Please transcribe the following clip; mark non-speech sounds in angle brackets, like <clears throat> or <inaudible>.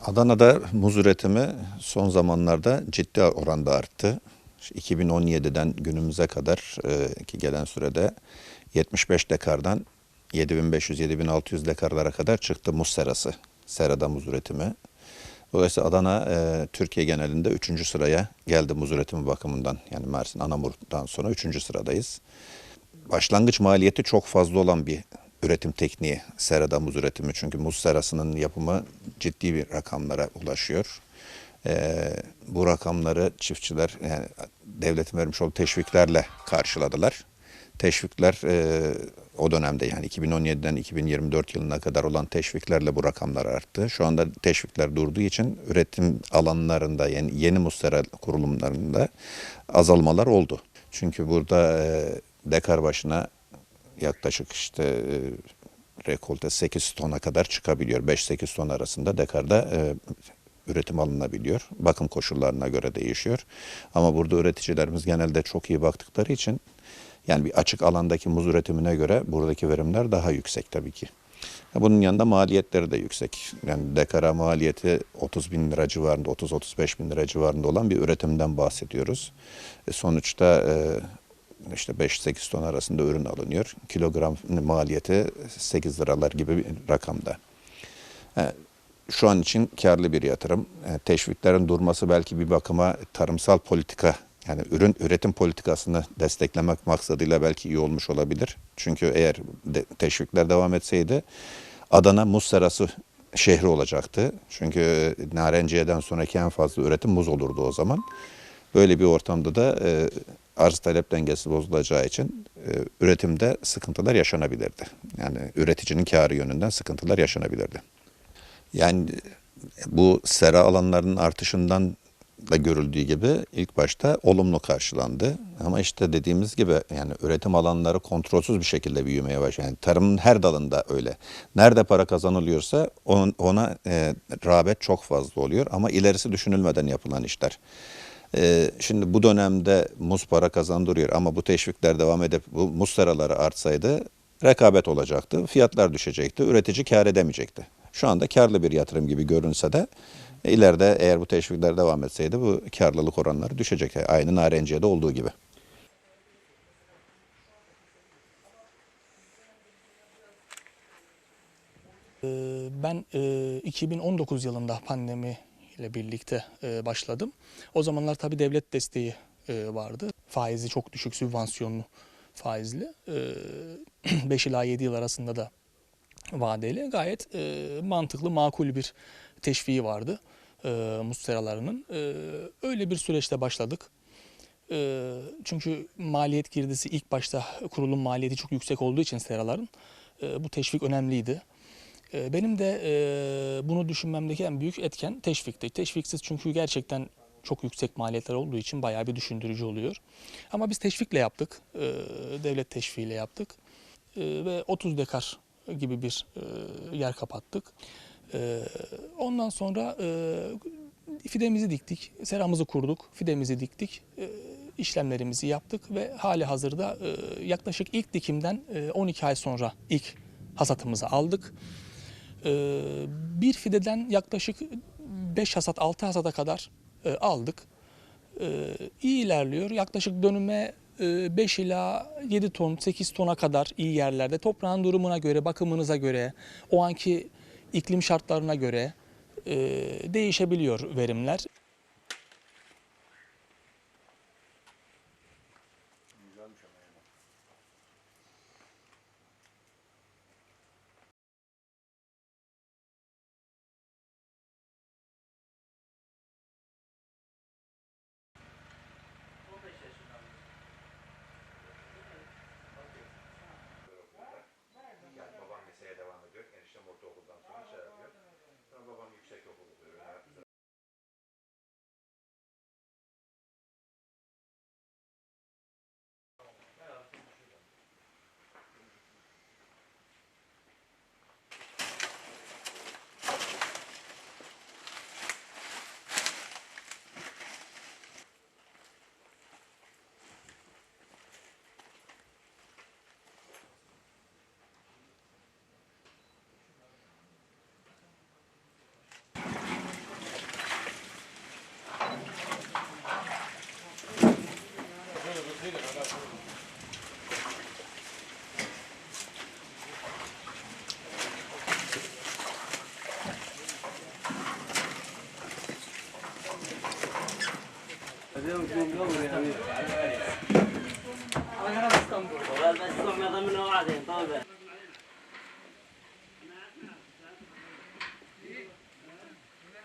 Adana'da muz üretimi son zamanlarda ciddi oranda arttı. İşte 2017'den günümüze kadar e, ki gelen sürede 75 dekardan 7500-7600 dekarlara kadar çıktı muz serası. Serada muz üretimi. Dolayısıyla Adana e, Türkiye genelinde 3. sıraya geldi muz üretimi bakımından. Yani Mersin, Anamur'dan sonra 3. sıradayız. Başlangıç maliyeti çok fazla olan bir üretim tekniği serada muz üretimi. Çünkü muz serasının yapımı ciddi bir rakamlara ulaşıyor. Ee, bu rakamları çiftçiler yani devletin vermiş olduğu teşviklerle karşıladılar. Teşvikler e, o dönemde yani 2017'den 2024 yılına kadar olan teşviklerle bu rakamlar arttı. Şu anda teşvikler durduğu için üretim alanlarında yani yeni muz sera kurulumlarında azalmalar oldu. Çünkü burada e, dekar başına yaklaşık işte e, rekolte 8 tona kadar çıkabiliyor. 5-8 ton arasında dekarda e, üretim alınabiliyor. Bakım koşullarına göre değişiyor. Ama burada üreticilerimiz genelde çok iyi baktıkları için yani bir açık alandaki muz üretimine göre buradaki verimler daha yüksek tabii ki. Bunun yanında maliyetleri de yüksek. Yani dekara maliyeti 30 bin lira civarında, 30-35 bin lira civarında olan bir üretimden bahsediyoruz. E sonuçta e, işte 5-8 ton arasında ürün alınıyor. Kilogram maliyeti 8 liralar gibi bir rakamda. E, Şu an için karlı bir yatırım. Teşviklerin durması belki bir bakıma tarımsal politika yani ürün üretim politikasını desteklemek maksadıyla belki iyi olmuş olabilir. Çünkü eğer de, teşvikler devam etseydi Adana muz serası şehri olacaktı. Çünkü Narenciye'den sonraki en fazla üretim muz olurdu o zaman. Böyle bir ortamda da e, arz talep dengesi bozulacağı için e, üretimde sıkıntılar yaşanabilirdi. Yani üreticinin karı yönünden sıkıntılar yaşanabilirdi. Yani bu sera alanlarının artışından da görüldüğü gibi ilk başta olumlu karşılandı. Ama işte dediğimiz gibi yani üretim alanları kontrolsüz bir şekilde büyümeye başladı. Yani tarımın her dalında öyle. Nerede para kazanılıyorsa on- ona e, rağbet çok fazla oluyor ama ilerisi düşünülmeden yapılan işler. E, şimdi bu dönemde muz para kazandırıyor ama bu teşvikler devam edip bu muz seraları artsaydı rekabet olacaktı, fiyatlar düşecekti, üretici kar edemeyecekti. Şu anda karlı bir yatırım gibi görünse de ileride eğer bu teşvikler devam etseydi bu karlılık oranları düşecek. Aynı Narenciye'de olduğu gibi. Ee, Ben e, 2019 yılında pandemi ile birlikte e, başladım. O zamanlar tabii devlet desteği e, vardı. Faizi çok düşük, sübvansiyonlu faizli. <clears throat> 5 ila 7 yıl arasında da vadeli. Gayet e, mantıklı, makul bir teşviği vardı e, muz seralarının. E, Öyle bir süreçte başladık. E, Çünkü maliyet girdisi ilk başta kurulum maliyeti çok yüksek olduğu için seraların e, bu teşvik önemliydi. E, Benim de e, bunu düşünmemdeki en büyük etken teşvikti. Teşviksiz çünkü gerçekten çok yüksek maliyetler olduğu için bayağı bir düşündürücü oluyor. Ama biz teşvikle yaptık, e, devlet teşviğiyle yaptık E, ve 30 dekar gibi bir e, yer kapattık. E, Ondan sonra e, fidemizi diktik, seramızı kurduk, fidemizi diktik, e, işlemlerimizi yaptık ve hali hazırda e, yaklaşık ilk dikimden e, 12 ay sonra ilk hasatımızı aldık. Ee, bir fideden yaklaşık 5 hasat 6 hasata kadar e, aldık. Ee, iyi ilerliyor. Yaklaşık dönüme e, 5 ila 7 ton 8 tona kadar iyi yerlerde toprağın durumuna göre bakımınıza göre o anki iklim şartlarına göre e, değişebiliyor verimler. Güzelmiş ama بس ضمنه